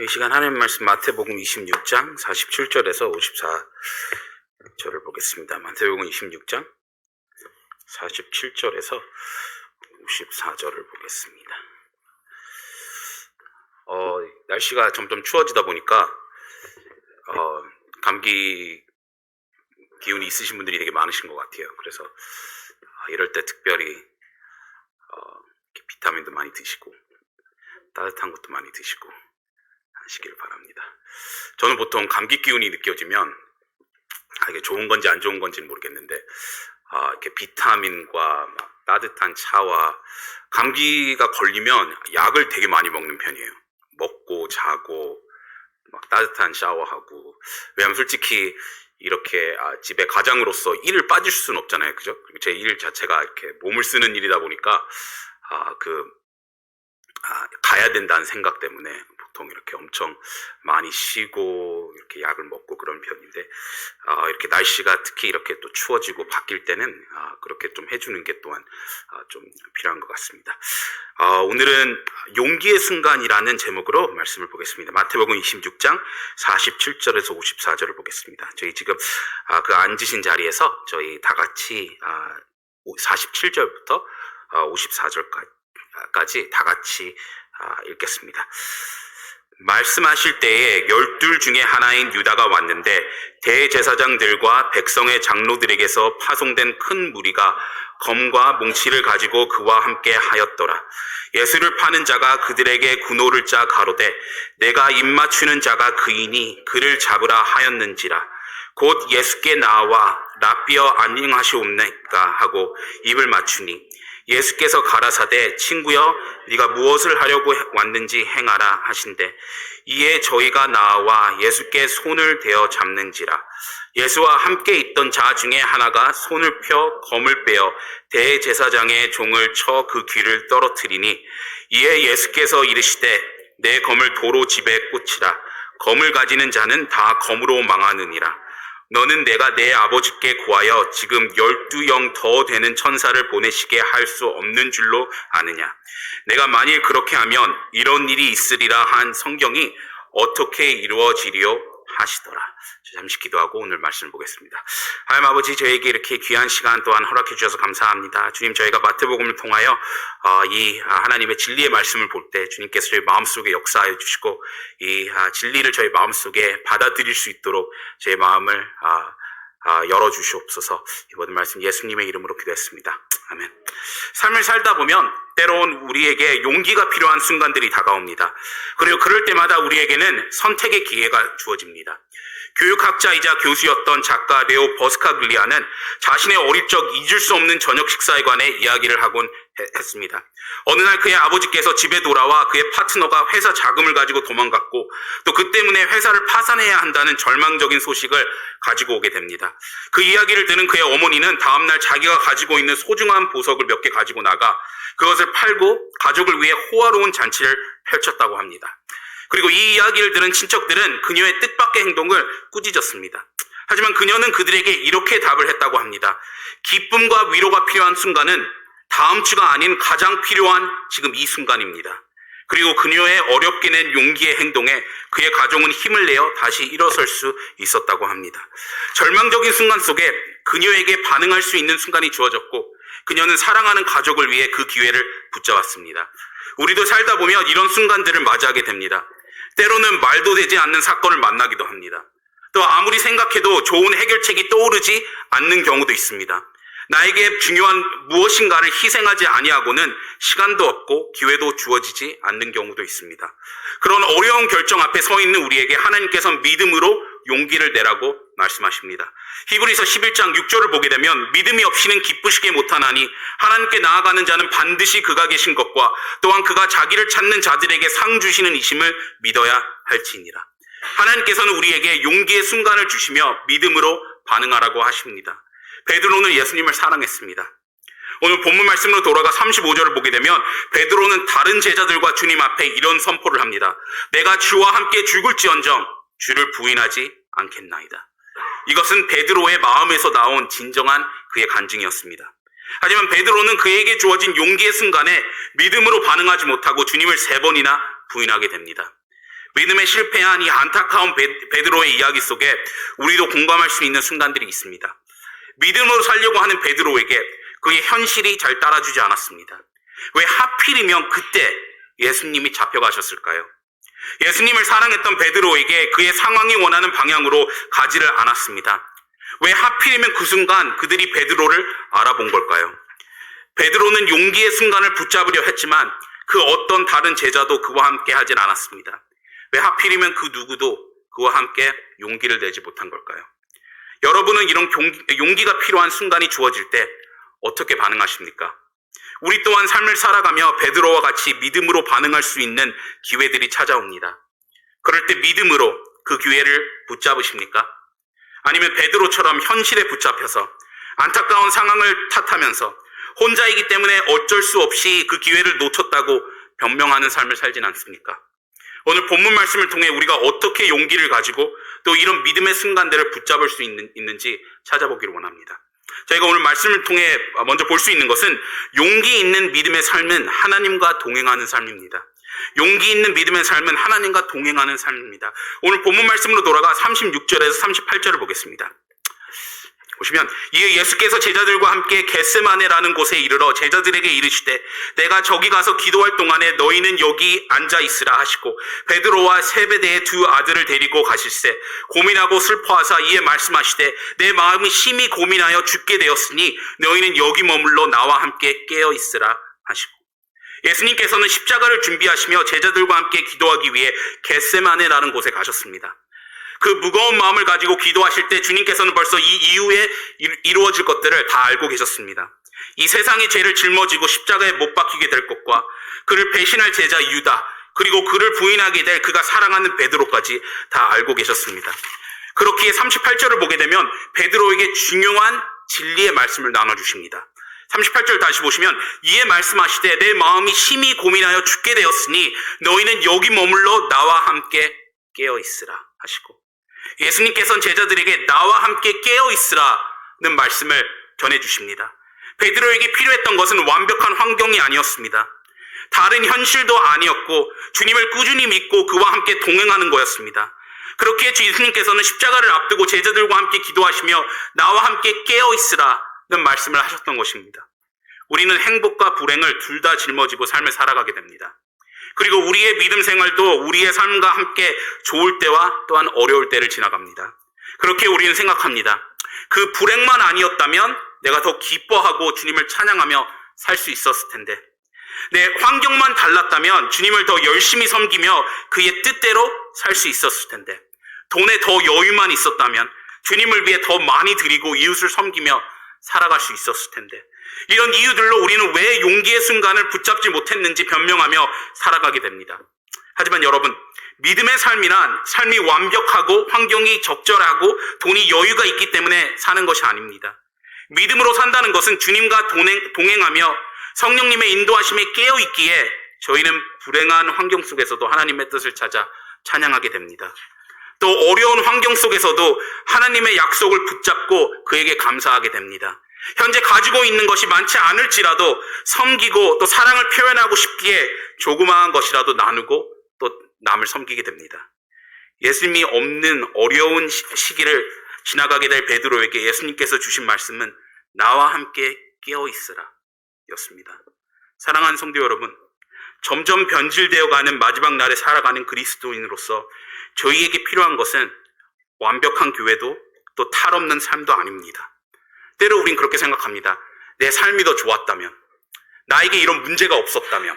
이 시간 하나님 말씀 마태복음 26장 47절에서 54절을 보겠습니다. 마태복음 26장 47절에서 54절을 보겠습니다. 어, 날씨가 점점 추워지다 보니까 어, 감기 기운이 있으신 분들이 되게 많으신 것 같아요. 그래서 아, 이럴 때 특별히 어, 비타민도 많이 드시고 따뜻한 것도 많이 드시고 하시길 바랍니다. 저는 보통 감기 기운이 느껴지면 아, 이게 좋은 건지 안 좋은 건지는 모르겠는데 아, 이렇게 비타민과 막 따뜻한 차와 감기가 걸리면 약을 되게 많이 먹는 편이에요. 먹고 자고 막 따뜻한 샤워하고 왜냐면 솔직히 이렇게 아, 집에 가장으로서 일을 빠질 수는 없잖아요, 그죠? 제 일 자체가 이렇게 몸을 쓰는 일이다 보니까 아, 그 아, 가야 된다는 생각 때문에 보통 이렇게 엄청 많이 쉬고 이렇게 약을 먹고 그런 편인데 아, 이렇게 날씨가 특히 이렇게 또 추워지고 바뀔 때는 아, 그렇게 좀 해주는 게 또한 아, 좀 필요한 것 같습니다. 아, 오늘은 용기의 순간이라는 제목으로 말씀을 보겠습니다. 마태복음 26장 47절에서 54절을 보겠습니다. 저희 지금 아, 그 앉으신 자리에서 저희 다 같이 아, 47절부터 54절까지 다 같이 아, 읽겠습니다. 말씀하실 때에 열둘 중에 하나인 유다가 왔는데 대제사장들과 백성의 장로들에게서 파송된 큰 무리가 검과 뭉치를 가지고 그와 함께 하였더라. 예수를 파는 자가 그들에게 군호를 짜 가로되 내가 입맞추는 자가 그이니 그를 잡으라 하였는지라. 곧 예수께 나와 라비어 안녕하시옵나이까 하고 입을 맞추니 예수께서 가라사대 친구여 네가 무엇을 하려고 왔는지 행하라 하신대. 이에 저희가 나와 예수께 손을 대어 잡는지라. 예수와 함께 있던 자 중에 하나가 손을 펴 검을 빼어 대제사장의 종을 쳐 그 귀를 떨어뜨리니 이에 예수께서 이르시되 내 검을 도로 집에 꽂히라. 검을 가지는 자는 다 검으로 망하느니라 너는 내가 내 아버지께 구하여 지금 열두 영 더 되는 천사를 보내시게 할 수 없는 줄로 아느냐. 내가 만일 그렇게 하면 이런 일이 있으리라 한 성경이 어떻게 이루어지리요 하시더라. 잠시 기도하고 오늘 말씀을 보겠습니다. 하나님 아버지 저에게 이렇게 귀한 시간 또한 허락해 주셔서 감사합니다. 주님 저희가 마태복음을 통하여 어, 이 하나님의 진리의 말씀을 볼 때 주님께서 저희 마음속에 역사하여 주시고 이 아, 진리를 저희 마음속에 받아들일 수 있도록 제 마음을 아, 아, 열어 주시옵소서 이 모든 말씀 예수님의 이름으로 기도했습니다. 아멘. 삶을 살다 보면 때론 우리에게 용기가 필요한 순간들이 다가옵니다. 그리고 그럴 때마다 우리에게는 선택의 기회가 주어집니다. 교육학자이자 교수였던 작가 레오 버스카글리아는 자신의 어릴 적 잊을 수 없는 저녁 식사에 관해 이야기를 하곤 했습니다. 어느 날 그의 아버지께서 집에 돌아와 그의 파트너가 회사 자금을 가지고 도망갔고 또 그 때문에 회사를 파산해야 한다는 절망적인 소식을 가지고 오게 됩니다. 그 이야기를 들은 그의 어머니는 다음날 자기가 가지고 있는 소중한 보석을 몇 개 가지고 나가 그것을 팔고 가족을 위해 호화로운 잔치를 펼쳤다고 합니다. 그리고 이 이야기를 들은 친척들은 그녀의 뜻밖의 행동을 꾸짖었습니다. 하지만 그녀는 그들에게 이렇게 답을 했다고 합니다. 기쁨과 위로가 필요한 순간은 다음 주가 아닌 가장 필요한 지금 이 순간입니다. 그리고 그녀의 어렵게 낸 용기의 행동에 그의 가족은 힘을 내어 다시 일어설 수 있었다고 합니다. 절망적인 순간 속에 그녀에게 반응할 수 있는 순간이 주어졌고 그녀는 사랑하는 가족을 위해 그 기회를 붙잡았습니다. 우리도 살다 보면 이런 순간들을 맞이하게 됩니다. 때로는 말도 되지 않는 사건을 만나기도 합니다. 또 아무리 생각해도 좋은 해결책이 떠오르지 않는 경우도 있습니다. 나에게 중요한 무엇인가를 희생하지 아니하고는 시간도 없고 기회도 주어지지 않는 경우도 있습니다. 그런 어려운 결정 앞에 서 있는 우리에게 하나님께서 믿음으로 용기를 내라고 말씀하십니다. 히브리서 11장 6절을 보게 되면 믿음이 없이는 기쁘시게 못하나니 하나님께 나아가는 자는 반드시 그가 계신 것과 또한 그가 자기를 찾는 자들에게 상 주시는 이심을 믿어야 할지니라. 하나님께서는 우리에게 용기의 순간을 주시며 믿음으로 반응하라고 하십니다. 베드로는 예수님을 사랑했습니다. 오늘 본문 말씀으로 돌아가 35절을 보게 되면 베드로는 다른 제자들과 주님 앞에 이런 선포를 합니다. 내가 주와 함께 죽을지언정 주를 부인하지 않겠나이다. 이것은 베드로의 마음에서 나온 진정한 그의 간증이었습니다. 하지만 베드로는 그에게 주어진 용기의 순간에 믿음으로 반응하지 못하고 주님을 세 번이나 부인하게 됩니다. 믿음에 실패한 이 안타까운 베- 베드로의 이야기 속에 우리도 공감할 수 있는 순간들이 있습니다. 믿음으로 살려고 하는 베드로에게 그의 현실이 잘 따라주지 않았습니다. 왜 하필이면 그때 예수님이 잡혀가셨을까요? 예수님을 사랑했던 베드로에게 그의 상황이 원하는 방향으로 가지를 않았습니다. 왜 하필이면 그 순간 그들이 베드로를 알아본 걸까요? 베드로는 용기의 순간을 붙잡으려 했지만 그 어떤 다른 제자도 그와 함께 하진 않았습니다. 왜 하필이면 그 누구도 그와 함께 용기를 내지 못한 걸까요? 여러분은 이런 용기, 용기가 필요한 순간이 주어질 때 어떻게 반응하십니까? 우리 또한 삶을 살아가며 베드로와 같이 믿음으로 반응할 수 있는 기회들이 찾아옵니다. 그럴 때 믿음으로 그 기회를 붙잡으십니까? 아니면 베드로처럼 현실에 붙잡혀서 안타까운 상황을 탓하면서 혼자이기 때문에 어쩔 수 없이 그 기회를 놓쳤다고 변명하는 삶을 살진 않습니까? 오늘 본문 말씀을 통해 우리가 어떻게 용기를 가지고 또 이런 믿음의 순간들을 붙잡을 수 있는, 있는지 찾아보기를 원합니다. 저희가 오늘 말씀을 통해 먼저 볼 수 있는 것은 용기 있는 믿음의 삶은 하나님과 동행하는 삶입니다. 용기 있는 믿음의 삶은 하나님과 동행하는 삶입니다. 오늘 본문 말씀으로 돌아가 36절에서 38절을 보겠습니다. 보시면 이에 예수께서 제자들과 함께 겟세마네라는 곳에 이르러 제자들에게 이르시되 내가 저기 가서 기도할 동안에 너희는 여기 앉아 있으라 하시고 베드로와 세베대의 두 아들을 데리고 가실세 고민하고 슬퍼하사 이에 말씀하시되 내 마음이 심히 고민하여 죽게 되었으니 너희는 여기 머물러 나와 함께 깨어 있으라 하시고 예수님께서는 십자가를 준비하시며 제자들과 함께 기도하기 위해 겟세마네라는 곳에 가셨습니다. 그 무거운 마음을 가지고 기도하실 때 주님께서는 벌써 이 이후에 이- 이루어질 것들을 다 알고 계셨습니다. 이 세상의 죄를 짊어지고 십자가에 못 박히게 될 것과 그를 배신할 제자 유다 그리고 그를 부인하게 될 그가 사랑하는 베드로까지 다 알고 계셨습니다. 그렇기에 38절을 보게 되면 베드로에게 중요한 진리의 말씀을 나눠주십니다. 38절 다시 보시면 이에 말씀하시되 내 마음이 심히 고민하여 죽게 되었으니 너희는 여기 머물러 나와 함께 깨어 있으라 하시고 예수님께서는 제자들에게 나와 함께 깨어 있으라는 말씀을 전해 주십니다. 베드로에게 필요했던 것은 완벽한 환경이 아니었습니다. 다른 현실도 아니었고 주님을 꾸준히 믿고 그와 함께 동행하는 거였습니다. 그렇게 예수님께서는 십자가를 앞두고 제자들과 함께 기도하시며 나와 함께 깨어 있으라는 말씀을 하셨던 것입니다. 우리는 행복과 불행을 둘 다 짊어지고 삶을 살아가게 됩니다. 그리고 우리의 믿음 생활도 우리의 삶과 함께 좋을 때와 또한 어려울 때를 지나갑니다. 그렇게 우리는 생각합니다. 그 불행만 아니었다면 내가 더 기뻐하고 주님을 찬양하며 살 수 있었을 텐데. 내 환경만 달랐다면 주님을 더 열심히 섬기며 그의 뜻대로 살 수 있었을 텐데. 돈에 더 여유만 있었다면 주님을 위해 더 많이 드리고 이웃을 섬기며 살아갈 수 있었을 텐데. 이런 이유들로 우리는 왜 용기의 순간을 붙잡지 못했는지 변명하며 살아가게 됩니다. 하지만 여러분, 믿음의 삶이란 삶이 완벽하고 환경이 적절하고 돈이 여유가 있기 때문에 사는 것이 아닙니다. 믿음으로 산다는 것은 주님과 동행, 동행하며 성령님의 인도하심에 깨어 있기에 저희는 불행한 환경 속에서도 하나님의 뜻을 찾아 찬양하게 됩니다. 또 어려운 환경 속에서도 하나님의 약속을 붙잡고 그에게 감사하게 됩니다. 현재 가지고 있는 것이 많지 않을지라도 섬기고 또 사랑을 표현하고 싶기에 조그마한 것이라도 나누고 또 남을 섬기게 됩니다. 예수님이 없는 어려운 시- 시기를 지나가게 될 베드로에게 예수님께서 주신 말씀은 나와 함께 깨어 있으라 였습니다. 사랑하는 성도 여러분, 점점 변질되어 가는 마지막 날에 살아가는 그리스도인으로서 저희에게 필요한 것은 완벽한 교회도 또 탈 없는 삶도 아닙니다. 때로 우린 그렇게 생각합니다. 내 삶이 더 좋았다면, 나에게 이런 문제가 없었다면,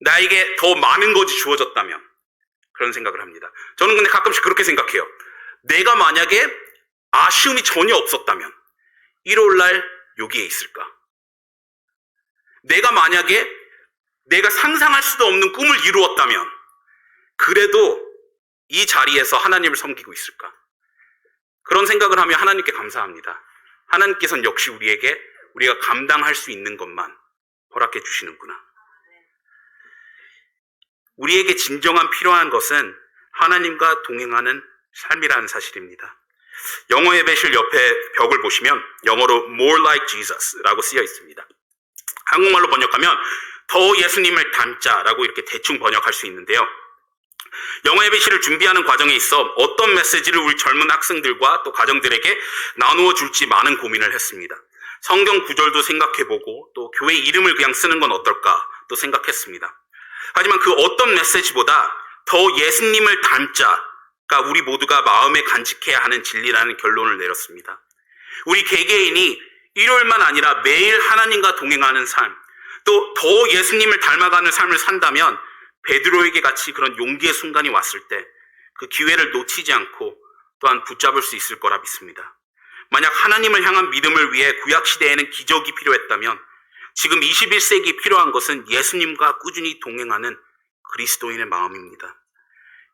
나에게 더 많은 것이 주어졌다면, 그런 생각을 합니다. 저는 근데 가끔씩 그렇게 생각해요. 내가 만약에 아쉬움이 전혀 없었다면, 일요일 날 여기에 있을까? 내가 만약에 내가 상상할 수도 없는 꿈을 이루었다면, 그래도 이 자리에서 하나님을 섬기고 있을까? 그런 생각을 하며 하나님께 감사합니다. 하나님께서는 역시 우리에게 우리가 감당할 수 있는 것만 허락해 주시는구나. 우리에게 진정한 필요한 것은 하나님과 동행하는 삶이라는 사실입니다. 영어의 배실 옆에 벽을 보시면 영어로 more like Jesus라고 쓰여 있습니다. 한국말로 번역하면 더 예수님을 닮자라고 이렇게 대충 번역할 수 있는데요. 영어 예배시를 준비하는 과정에 있어 어떤 메시지를 우리 젊은 학생들과 또 가정들에게 나누어 줄지 많은 고민을 했습니다. 성경 구절도 생각해보고 또 교회 이름을 그냥 쓰는 건 어떨까 또 생각했습니다. 하지만 그 어떤 메시지보다 더 예수님을 닮자가 우리 모두가 마음에 간직해야 하는 진리라는 결론을 내렸습니다. 우리 개개인이 일요일만 아니라 매일 하나님과 동행하는 삶, 또 더 예수님을 닮아가는 삶을 산다면 베드로에게 같이 그런 용기의 순간이 왔을 때 그 기회를 놓치지 않고 또한 붙잡을 수 있을 거라 믿습니다. 만약 하나님을 향한 믿음을 위해 구약 시대에는 기적이 필요했다면 지금 21세기 필요한 것은 예수님과 꾸준히 동행하는 그리스도인의 마음입니다.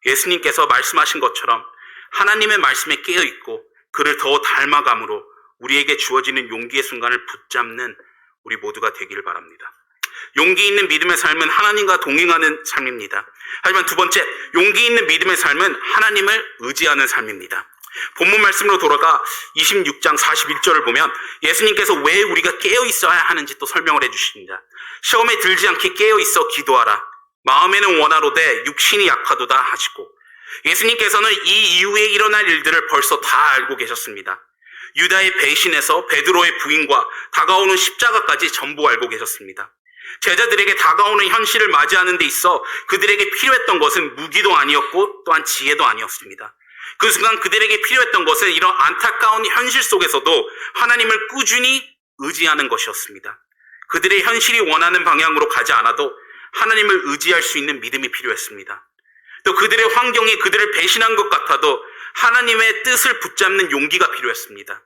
예수님께서 말씀하신 것처럼 하나님의 말씀에 깨어 있고 그를 더 닮아감으로 우리에게 주어지는 용기의 순간을 붙잡는 우리 모두가 되기를 바랍니다. 용기 있는 믿음의 삶은 하나님과 동행하는 삶입니다. 하지만 두 번째, 용기 있는 믿음의 삶은 하나님을 의지하는 삶입니다. 본문 말씀으로 돌아가 26장 41절을 보면 예수님께서 왜 우리가 깨어 있어야 하는지 또 설명을 해 주십니다. 시험에 들지 않게 깨어 있어 기도하라. 마음에는 원하로되 육신이 약하도다 하시고 예수님께서는 이 이후에 일어날 일들을 벌써 다 알고 계셨습니다. 유다의 배신에서 베드로의 부인과 다가오는 십자가까지 전부 알고 계셨습니다. 제자들에게 다가오는 현실을 맞이하는 데 있어 그들에게 필요했던 것은 무기도 아니었고 또한 지혜도 아니었습니다. 그 순간 그들에게 필요했던 것은 이런 안타까운 현실 속에서도 하나님을 꾸준히 의지하는 것이었습니다. 그들의 현실이 원하는 방향으로 가지 않아도 하나님을 의지할 수 있는 믿음이 필요했습니다. 또 그들의 환경이 그들을 배신한 것 같아도 하나님의 뜻을 붙잡는 용기가 필요했습니다.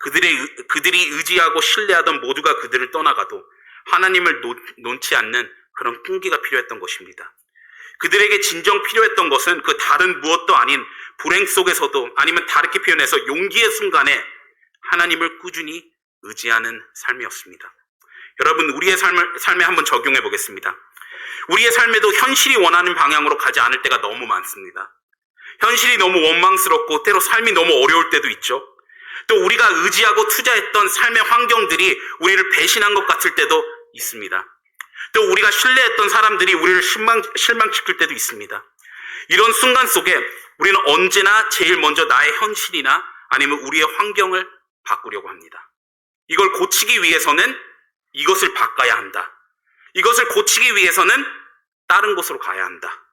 그들의, 그들이 의지하고 신뢰하던 모두가 그들을 떠나가도 하나님을 놓, 놓지 않는 그런 끈기가 필요했던 것입니다. 그들에게 진정 필요했던 것은 그 다른 무엇도 아닌 불행 속에서도 아니면 다르게 표현해서 용기의 순간에 하나님을 꾸준히 의지하는 삶이었습니다. 여러분, 우리의 삶을, 삶에 한번 적용해 보겠습니다. 우리의 삶에도 현실이 원하는 방향으로 가지 않을 때가 너무 많습니다. 현실이 너무 원망스럽고 때로 삶이 너무 어려울 때도 있죠. 또 우리가 의지하고 투자했던 삶의 환경들이 우리를 배신한 것 같을 때도 있습니다. 또 우리가 신뢰했던 사람들이 우리를 실망, 실망시킬 때도 있습니다. 이런 순간 속에 우리는 언제나 제일 먼저 나의 현실이나 아니면 우리의 환경을 바꾸려고 합니다. 이걸 고치기 위해서는 이것을 바꿔야 한다. 이것을 고치기 위해서는 다른 곳으로 가야 한다.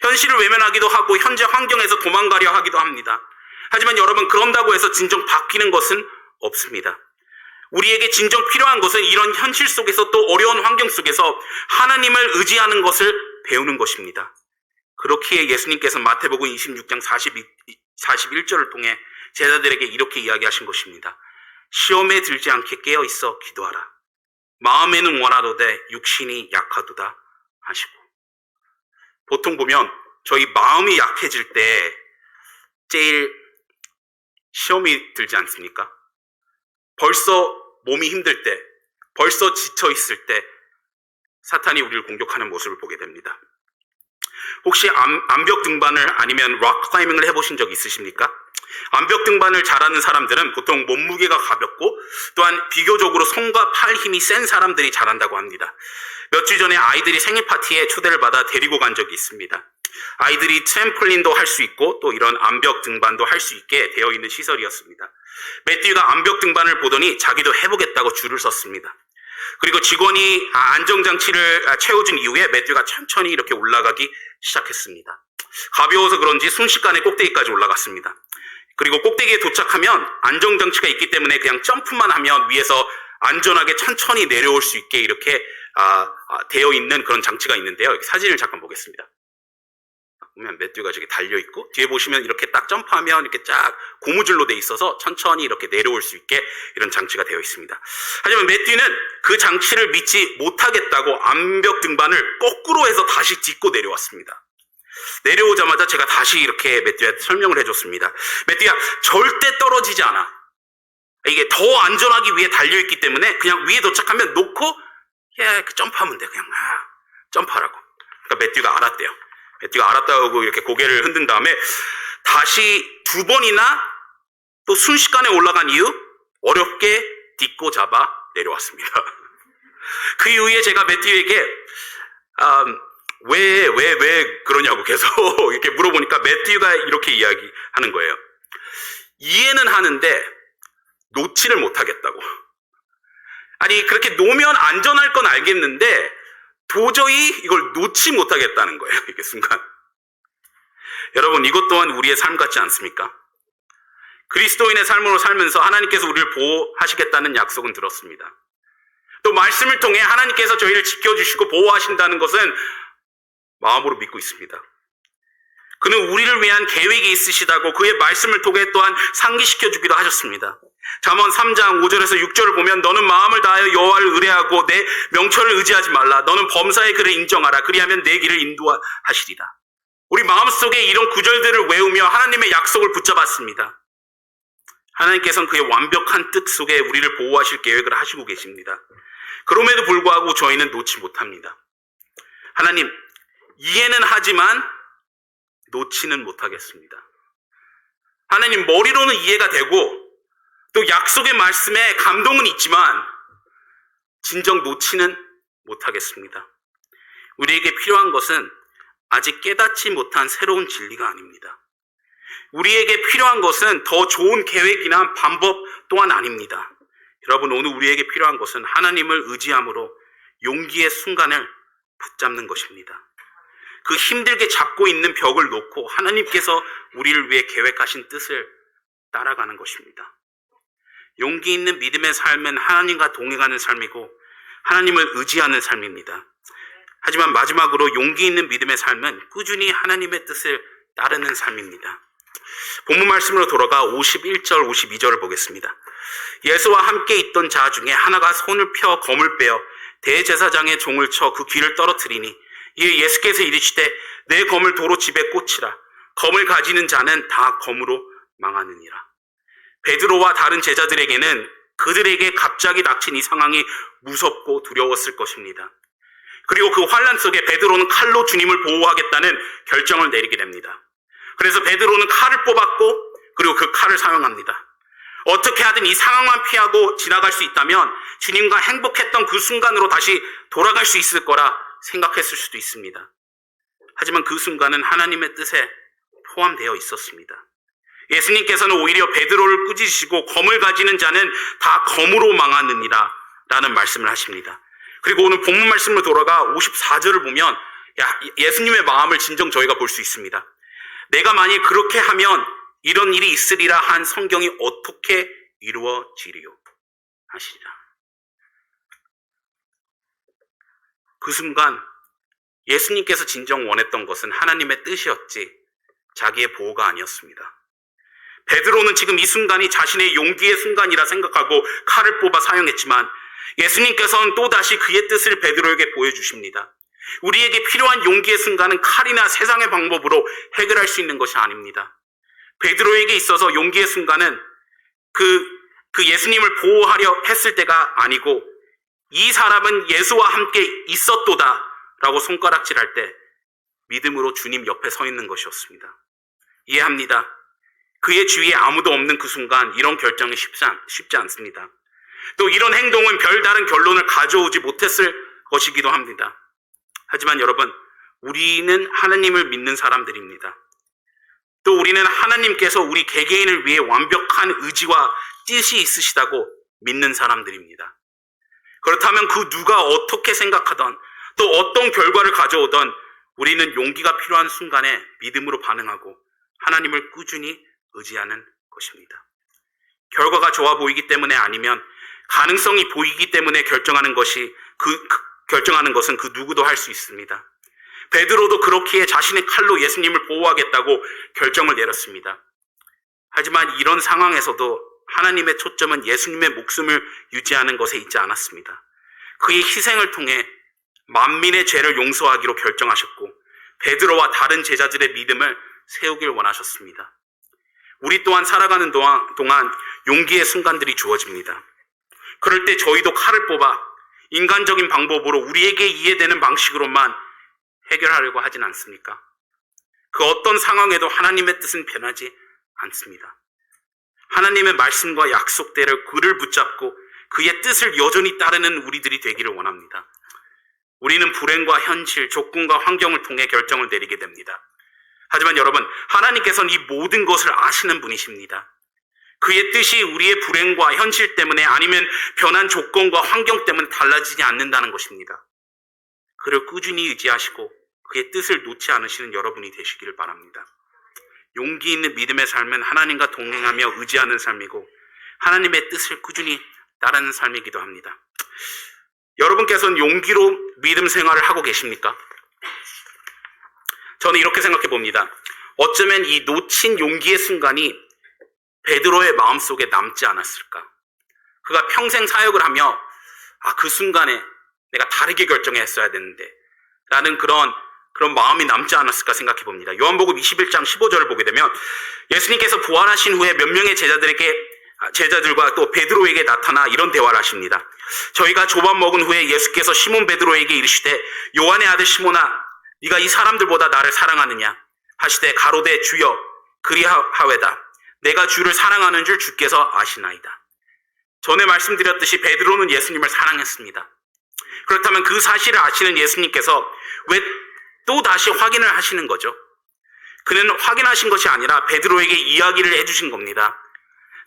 현실을 외면하기도 하고 현재 환경에서 도망가려 하기도 합니다. 하지만 여러분 그런다고 해서 진정 바뀌는 것은 없습니다. 우리에게 진정 필요한 것은 이런 현실 속에서 또 어려운 환경 속에서 하나님을 의지하는 것을 배우는 것입니다. 그렇기에 예수님께서 마태복음 26장 42, 41절을 통해 제자들에게 이렇게 이야기하신 것입니다. 시험에 들지 않게 깨어 있어 기도하라. 마음에는 원하도되 육신이 약하도다 하시고. 보통 보면 저희 마음이 약해질 때 제일 시험이 들지 않습니까? 벌써 몸이 힘들 때, 벌써 지쳐 있을 때 사탄이 우리를 공격하는 모습을 보게 됩니다. 혹시 암, 벽 등반을 아니면 락 클라이밍을 해보신 적 있으십니까? 암벽 등반을 잘하는 사람들은 보통 몸무게가 가볍고 또한 비교적으로 손과 팔 힘이 센 사람들이 잘한다고 합니다. 몇 주 전에 아이들이 생일 파티에 초대를 받아 데리고 간 적이 있습니다. 아이들이 트램폴린도 할 수 있고 또 이런 암벽 등반도 할 수 있게 되어 있는 시설이었습니다. 매튜가 암벽 등반을 보더니 자기도 해보겠다고 줄을 섰습니다. 그리고 직원이 아, 안정장치를 아, 채워준 이후에 매튜가 천천히 이렇게 올라가기 시작했습니다. 가벼워서 그런지 순식간에 꼭대기까지 올라갔습니다. 그리고 꼭대기에 도착하면 안정장치가 있기 때문에 그냥 점프만 하면 위에서 안전하게 천천히 내려올 수 있게 이렇게 아, 되어 있는 그런 장치가 있는데요. 사진을 잠깐 보겠습니다. 보면 매튜가 저기 달려 있고 뒤에 보시면 이렇게 딱 점프하면 이렇게 쫙 고무줄로 돼 있어서 천천히 이렇게 내려올 수 있게 이런 장치가 되어 있습니다. 하지만 매튜는 그 장치를 믿지 못하겠다고 암벽 등반을 거꾸로 해서 다시 딛고 내려왔습니다. 내려오자마자 제가 다시 이렇게 매튜한테 설명을 해줬습니다. 매튜야 절대 떨어지지 않아. 이게 더 안전하기 위해 달려있기 때문에 그냥 위에 도착하면 놓고 예, 점프하면 돼. 그냥 아, 점프하라고. 그러니까 매튜가 알았대요. 매튜가 알았다고 이렇게 고개를 흔든 다음에 다시 두 번이나 또 순식간에 올라간 이후 어렵게 딛고 잡아 내려왔습니다. 그 이후에 제가 매튜에게 음, 왜, 왜, 왜 그러냐고 계속 이렇게 물어보니까 매튜가 이렇게 이야기하는 거예요. 이해는 하는데 놓지를 못하겠다고. 아니, 그렇게 놓으면 안전할 건 알겠는데 도저히 이걸 놓지 못하겠다는 거예요. 이게 순간. 여러분, 이것 또한 우리의 삶 같지 않습니까? 그리스도인의 삶으로 살면서 하나님께서 우리를 보호하시겠다는 약속은 들었습니다. 또 말씀을 통해 하나님께서 저희를 지켜주시고 보호하신다는 것은 마음으로 믿고 있습니다. 그는 우리를 위한 계획이 있으시다고 그의 말씀을 통해 또한 상기시켜 주기도 하셨습니다. 잠언 3장 5절에서 6절을 보면 너는 마음을 다하여 여호와를 의뢰하고 내 명철을 의지하지 말라. 너는 범사의 글을 인정하라. 그리하면 내 길을 인도하시리라. 우리 마음속에 이런 구절들을 외우며 하나님의 약속을 붙잡았습니다. 하나님께서는 그의 완벽한 뜻 속에 우리를 보호하실 계획을 하시고 계십니다. 그럼에도 불구하고 저희는 놓지 못합니다. 하나님, 이해는 하지만 놓지는 못하겠습니다. 하나님, 머리로는 이해가 되고 또 약속의 말씀에 감동은 있지만 진정 놓지는 못하겠습니다. 우리에게 필요한 것은 아직 깨닫지 못한 새로운 진리가 아닙니다. 우리에게 필요한 것은 더 좋은 계획이나 방법 또한 아닙니다. 여러분, 오늘 우리에게 필요한 것은 하나님을 의지함으로 용기의 순간을 붙잡는 것입니다. 그 힘들게 잡고 있는 벽을 놓고 하나님께서 우리를 위해 계획하신 뜻을 따라가는 것입니다. 용기 있는 믿음의 삶은 하나님과 동행하는 삶이고 하나님을 의지하는 삶입니다. 하지만 마지막으로 용기 있는 믿음의 삶은 꾸준히 하나님의 뜻을 따르는 삶입니다. 본문 말씀으로 돌아가 51절, 52절을 보겠습니다. 예수와 함께 있던 자 중에 하나가 손을 펴 검을 빼어 대제사장의 종을 쳐 그 귀를 떨어뜨리니 이에 예수께서 이르시되 내 검을 도로 집에 꽂히라 검을 가지는 자는 다 검으로 망하느니라. 베드로와 다른 제자들에게는 그들에게 갑자기 닥친 이 상황이 무섭고 두려웠을 것입니다. 그리고 그 환란 속에 베드로는 칼로 주님을 보호하겠다는 결정을 내리게 됩니다. 그래서 베드로는 칼을 뽑았고 그리고 그 칼을 사용합니다. 어떻게 하든 이 상황만 피하고 지나갈 수 있다면 주님과 행복했던 그 순간으로 다시 돌아갈 수 있을 거라 생각했을 수도 있습니다. 하지만 그 순간은 하나님의 뜻에 포함되어 있었습니다. 예수님께서는 오히려 베드로를 꾸짖으시고 검을 가지는 자는 다 검으로 망하느니라 라는 말씀을 하십니다. 그리고 오늘 본문 말씀으로 돌아가 54절을 보면 야, 예수님의 마음을 진정 저희가 볼 수 있습니다. 내가 만일 그렇게 하면 이런 일이 있으리라 한 성경이 어떻게 이루어지리요 하시리라. 그 순간 예수님께서 진정 원했던 것은 하나님의 뜻이었지 자기의 보호가 아니었습니다. 베드로는 지금 이 순간이 자신의 용기의 순간이라 생각하고 칼을 뽑아 사용했지만 예수님께서는 또다시 그의 뜻을 베드로에게 보여주십니다. 우리에게 필요한 용기의 순간은 칼이나 세상의 방법으로 해결할 수 있는 것이 아닙니다. 베드로에게 있어서 용기의 순간은 그, 그 예수님을 보호하려 했을 때가 아니고 이 사람은 예수와 함께 있었도다 라고 손가락질 할때 믿음으로 주님 옆에 서 있는 것이었습니다. 이해합니다. 그의 주위에 아무도 없는 그 순간 이런 결정이 쉽지, 않, 쉽지 않습니다. 또 이런 행동은 별다른 결론을 가져오지 못했을 것이기도 합니다. 하지만 여러분, 우리는 하나님을 믿는 사람들입니다. 또 우리는 하나님께서 우리 개개인을 위해 완벽한 의지와 뜻이 있으시다고 믿는 사람들입니다. 그렇다면 그 누가 어떻게 생각하던 또 어떤 결과를 가져오던 우리는 용기가 필요한 순간에 믿음으로 반응하고 하나님을 꾸준히 의지하는 것입니다. 결과가 좋아 보이기 때문에 아니면 가능성이 보이기 때문에 결정하는 것이 그, 그 결정하는 것은 그 누구도 할 수 있습니다. 베드로도 그렇기에 자신의 칼로 예수님을 보호하겠다고 결정을 내렸습니다. 하지만 이런 상황에서도 하나님의 초점은 예수님의 목숨을 유지하는 것에 있지 않았습니다. 그의 희생을 통해 만민의 죄를 용서하기로 결정하셨고 베드로와 다른 제자들의 믿음을 세우길 원하셨습니다. 우리 또한 살아가는 동안, 용기의 순간들이 주어집니다. 그럴 때 저희도 칼을 뽑아 인간적인 방법으로 우리에게 이해되는 방식으로만 해결하려고 하진 않습니까? 그 어떤 상황에도 하나님의 뜻은 변하지 않습니다. 하나님의 말씀과 약속대로 그를 붙잡고 그의 뜻을 여전히 따르는 우리들이 되기를 원합니다. 우리는 불행과 현실, 조건과 환경을 통해 결정을 내리게 됩니다. 하지만 여러분, 하나님께서는 이 모든 것을 아시는 분이십니다. 그의 뜻이 우리의 불행과 현실 때문에 아니면 변한 조건과 환경 때문에 달라지지 않는다는 것입니다. 그를 꾸준히 의지하시고 그의 뜻을 놓지 않으시는 여러분이 되시기를 바랍니다. 용기 있는 믿음의 삶은 하나님과 동행하며 의지하는 삶이고 하나님의 뜻을 꾸준히 따르는 삶이기도 합니다. 여러분께서는 용기로 믿음 생활을 하고 계십니까? 저는 이렇게 생각해 봅니다. 어쩌면 이 놓친 용기의 순간이 베드로의 마음속에 남지 않았을까? 그가 평생 사역을 하며 아, 그 순간에 내가 다르게 결정했어야 되는데 라는 그런 그런 마음이 남지 않았을까 생각해 봅니다. 요한복음 21장 15절을 보게 되면 예수님께서 부활하신 후에 몇 명의 제자들에게 아, 제자들과 또 베드로에게 나타나 이런 대화를 하십니다. 저희가 조밥 먹은 후에 예수께서 시몬 베드로에게 이르시되 요한의 아들 시몬아 네가 이 사람들보다 나를 사랑하느냐 하시되 가로되 주여 그리하we다 내가 주를 사랑하는 줄 주께서 아시나이다. 전에 말씀드렸듯이 베드로는 예수님을 사랑했습니다. 그렇다면 그 사실을 아시는 예수님께서 왜 또 다시 확인을 하시는 거죠? 그는 확인하신 것이 아니라 베드로에게 이야기를 해주신 겁니다.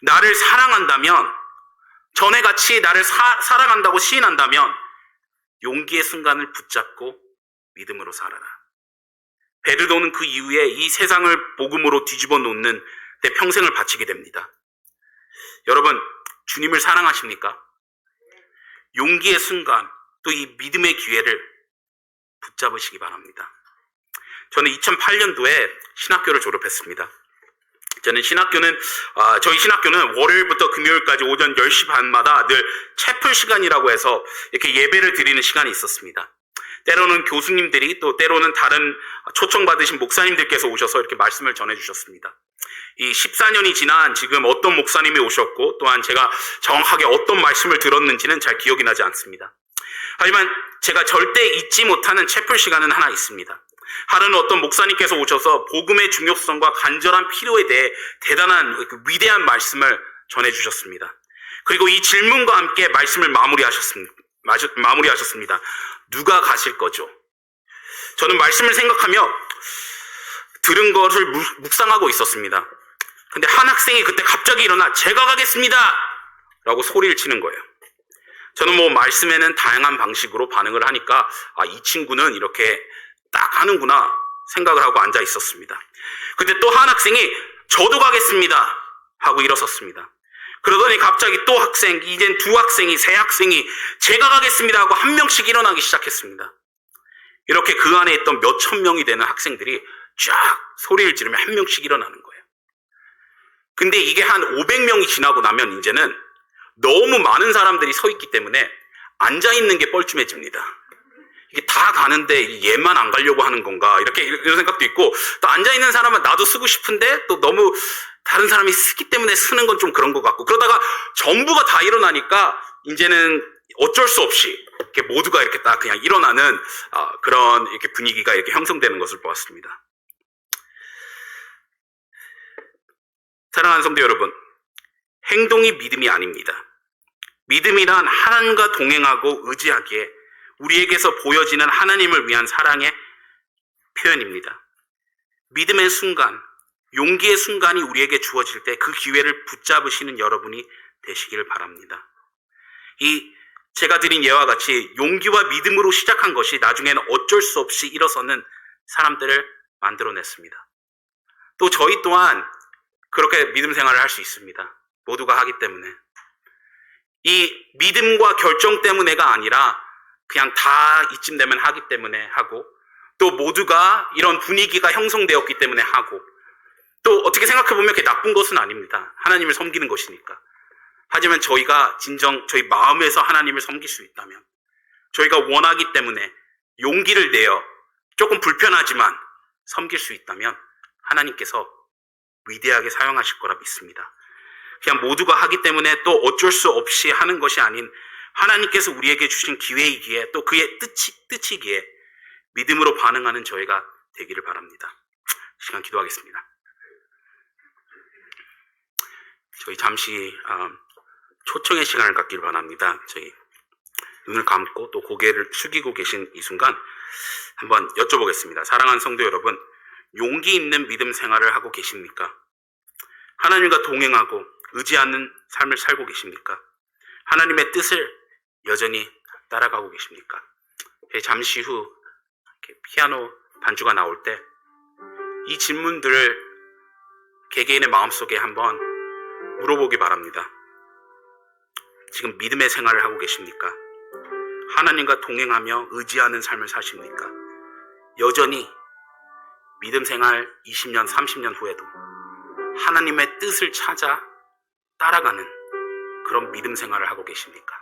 나를 사랑한다면 전에 같이 나를 사, 사랑한다고 시인한다면 용기의 순간을 붙잡고 믿음으로 살아라. 베드로는 그 이후에 이 세상을 복음으로 뒤집어 놓는 내 평생을 바치게 됩니다. 여러분, 주님을 사랑하십니까? 용기의 순간, 또 이 믿음의 기회를 붙잡으시기 바랍니다. 저는 2008년도에 신학교를 졸업했습니다. 저는 신학교는, 아, 저희 신학교는 월요일부터 금요일까지 오전 10시 반마다 늘 채플 시간이라고 해서 이렇게 예배를 드리는 시간이 있었습니다. 때로는 교수님들이 또 때로는 다른 초청받으신 목사님들께서 오셔서 이렇게 말씀을 전해주셨습니다. 이 14년이 지난 지금 어떤 목사님이 오셨고 또한 제가 정확하게 어떤 말씀을 들었는지는 잘 기억이 나지 않습니다. 하지만 제가 절대 잊지 못하는 채플 시간은 하나 있습니다. 하루는 어떤 목사님께서 오셔서 복음의 중요성과 간절한 필요에 대해 대단한 그 위대한 말씀을 전해주셨습니다. 그리고 이 질문과 함께 말씀을 마무리하셨습니다. 마무리하셨습니다. 누가 가실 거죠? 저는 말씀을 생각하며 들은 것을 묵상하고 있었습니다. 근데 한 학생이 그때 갑자기 일어나 제가 가겠습니다! 라고 소리를 치는 거예요. 저는 뭐 말씀에는 다양한 방식으로 반응을 하니까 아, 이 친구는 이렇게 딱 하는구나 생각을 하고 앉아 있었습니다. 근데 또한 학생이 저도 가겠습니다 하고 일어섰습니다. 그러더니 갑자기 또 학생, 이젠 두 학생이, 세 학생이 제가 가겠습니다 하고 한 명씩 일어나기 시작했습니다. 이렇게 그 안에 있던 몇천 명이 되는 학생들이 쫙 소리를 지르며 한 명씩 일어나는 거예요. 근데 이게 한 500명이 지나고 나면 이제는 너무 많은 사람들이 서 있기 때문에 앉아 있는 게 뻘쭘해집니다. 이게 다 가는데 얘만 안 가려고 하는 건가 이렇게 이런 생각도 있고 또 앉아 있는 사람은 나도 쓰고 싶은데 또 너무 다른 사람이 쓰기 때문에 쓰는 건 좀 그런 것 같고 그러다가 전부가 다 일어나니까 이제는 어쩔 수 없이 이렇게 모두가 이렇게 딱 그냥 일어나는 아, 그런 이렇게 분위기가 이렇게 형성되는 것을 보았습니다. 사랑하는 성도 여러분, 행동이 믿음이 아닙니다. 믿음이란 하나님과 동행하고 의지하기에 우리에게서 보여지는 하나님을 위한 사랑의 표현입니다. 믿음의 순간, 용기의 순간이 우리에게 주어질 때 그 기회를 붙잡으시는 여러분이 되시기를 바랍니다. 이 제가 드린 예와 같이 용기와 믿음으로 시작한 것이 나중에는 어쩔 수 없이 일어서는 사람들을 만들어냈습니다. 또 저희 또한 그렇게 믿음 생활을 할 수 있습니다. 모두가 하기 때문에. 이 믿음과 결정 때문에가 아니라 그냥 다 이쯤 되면 하기 때문에 하고 또 모두가 이런 분위기가 형성되었기 때문에 하고 또 어떻게 생각해 보면 그게 나쁜 것은 아닙니다. 하나님을 섬기는 것이니까. 하지만 저희가 진정 저희 마음에서 하나님을 섬길 수 있다면 저희가 원하기 때문에 용기를 내어 조금 불편하지만 섬길 수 있다면 하나님께서 위대하게 사용하실 거라 믿습니다. 그냥 모두가 하기 때문에 또 어쩔 수 없이 하는 것이 아닌 하나님께서 우리에게 주신 기회이기에 또 그의 뜻이, 뜻이기에 믿음으로 반응하는 저희가 되기를 바랍니다. 시간 기도하겠습니다. 저희 잠시 어, 초청의 시간을 갖기를 바랍니다. 저희 눈을 감고 또 고개를 숙이고 계신 이 순간 한번 여쭤보겠습니다. 사랑하는 성도 여러분, 용기 있는 믿음 생활을 하고 계십니까? 하나님과 동행하고 의지하는 삶을 살고 계십니까? 하나님의 뜻을 여전히 따라가고 계십니까? 예, 잠시 후 피아노 반주가 나올 때 이 질문들을 개개인의 마음속에 한번 물어보기 바랍니다. 지금 믿음의 생활을 하고 계십니까? 하나님과 동행하며 의지하는 삶을 사십니까? 여전히 믿음 생활 20년, 30년 후에도 하나님의 뜻을 찾아 따라가는 그런 믿음 생활을 하고 계십니까?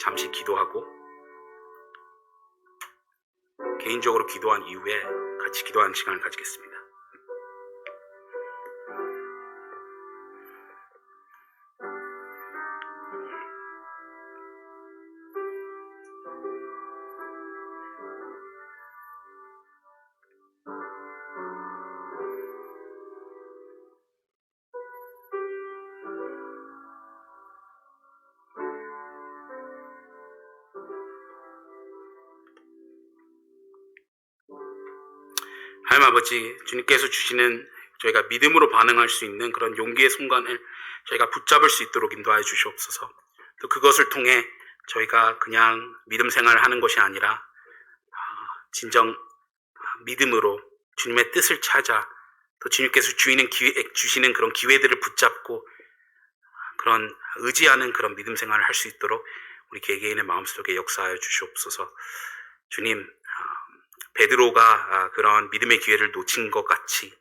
잠시 기도하고 개인적으로 기도한 이후에 같이 기도하는 시간을 가지겠습니다. 하나님 아버지, 주님께서 주시는 저희가 믿음으로 반응할 수 있는 그런 용기의 순간을 저희가 붙잡을 수 있도록 인도하여 주시옵소서. 또 그것을 통해 저희가 그냥 믿음 생활을 하는 것이 아니라 아, 진정 믿음으로 주님의 뜻을 찾아 또 주님께서 주시는 기회, 주시는 그런 기회들을 붙잡고 그런 의지하는 그런 믿음 생활을 할 수 있도록 우리 개개인의 마음속에 역사하여 주시옵소서. 주님, 아, 베드로가 아, 그런 믿음의 기회를 놓친 것 같이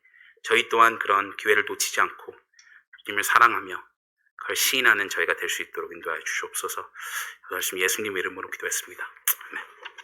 저희 또한 그런 기회를 놓치지 않고 주님을 사랑하며 그걸 시인하는 저희가 될 수 있도록 인도하여 주시옵소서. 그 말씀 예수님 이름으로 기도했습니다. 아멘.